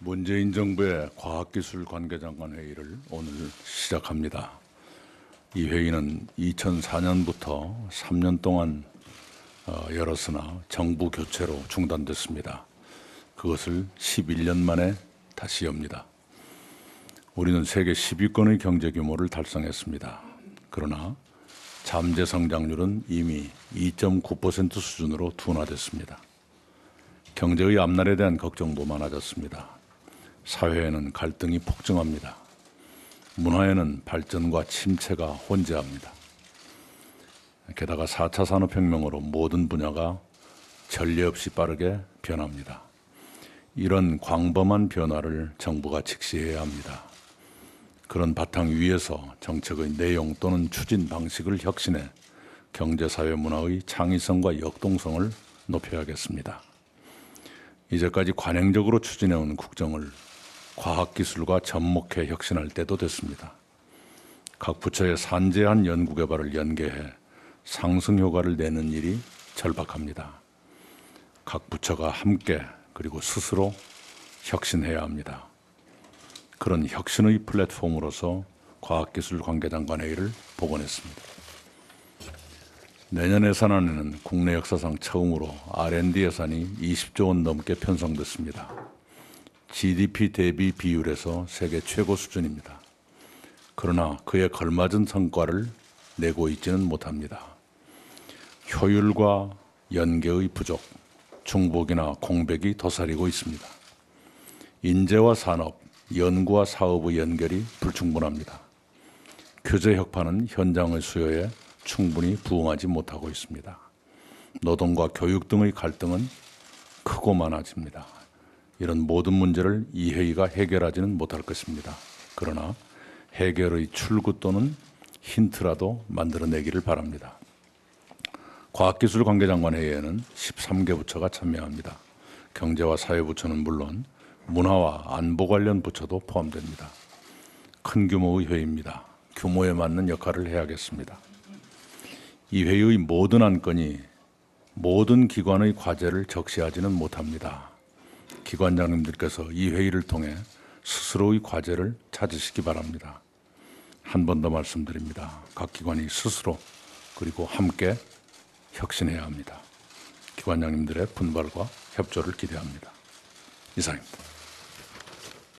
문재인 정부의 과학기술 관계장관 회의를 오늘 시작합니다. 이 회의는 2004년부터 3년 동안 어, 열었으나 정부 교체로 중단됐습니다. 그것을 11년 만에 다시 엽니다. 우리는 세계 10위권의 경제 규모를 달성했습니다. 그러나 잠재 성장률은 이미 2.9% 수준으로 둔화됐습니다. 경제의 앞날에 대한 걱정도 많아졌습니다. 사회에는 갈등이 폭증합니다. 문화에는 발전과 침체가 혼재합니다. 게다가 4차 산업혁명으로 모든 분야가 전례 없이 빠르게 변합니다. 이런 광범한 변화를 정부가 직시해야 합니다. 그런 바탕 위에서 정책의 내용 또는 추진 방식을 혁신해 경제, 사회, 문화의 창의성과 역동성을 높여야겠습니다. 이제까지 관행적으로 추진해온 국정을 과학기술과 접목해 혁신할 때도 됐습니다. 각 부처의 산재한 연구개발을 연계해 상승 효과를 내는 일이 절박합니다. 각 부처가 함께 그리고 스스로 혁신해야 합니다. 그런 혁신의 플랫폼으로서 과학기술 관계장관 회의를 복원했습니다. 내년 예산안에는 국내 역사상 처음으로 R&D 예산이 20조 원 넘게 편성됐습니다. GDP 대비 비율에서 세계 최고 수준입니다. 그러나 그에 걸맞은 성과를 내고 있지는 못합니다. 효율과 연계의 부족, 중복이나 공백이 도사리고 있습니다. 인재와 산업, 연구와 사업의 연결이 불충분합니다. 교재 혁파는 현장의 수요에 충분히 부응하지 못하고 있습니다. 노동과 교육 등의 갈등은 크고 많아집니다. 이런 모든 문제를 이 회의가 해결하지는 못할 것입니다. 그러나 해결의 출구 또는 힌트라도 만들어내기를 바랍니다. 과학기술 관계장관 회의에는 13개 부처가 참여합니다. 경제와 사회부처는 물론 문화와 안보 관련 부처도 포함됩니다. 큰 규모의 회의입니다. 규모에 맞는 역할을 해야겠습니다. 이 회의의 모든 안건이 모든 기관의 과제를 적시하지는 못합니다. 기관장님들께서 이 회의를 통해 스스로의 과제를 찾으시기 바랍니다. 한 번 더 말씀드립니다. 각 기관이 스스로 그리고 함께 혁신해야 합니다. 기관장님들의 분발과 협조를 기대합니다. 이상입니다.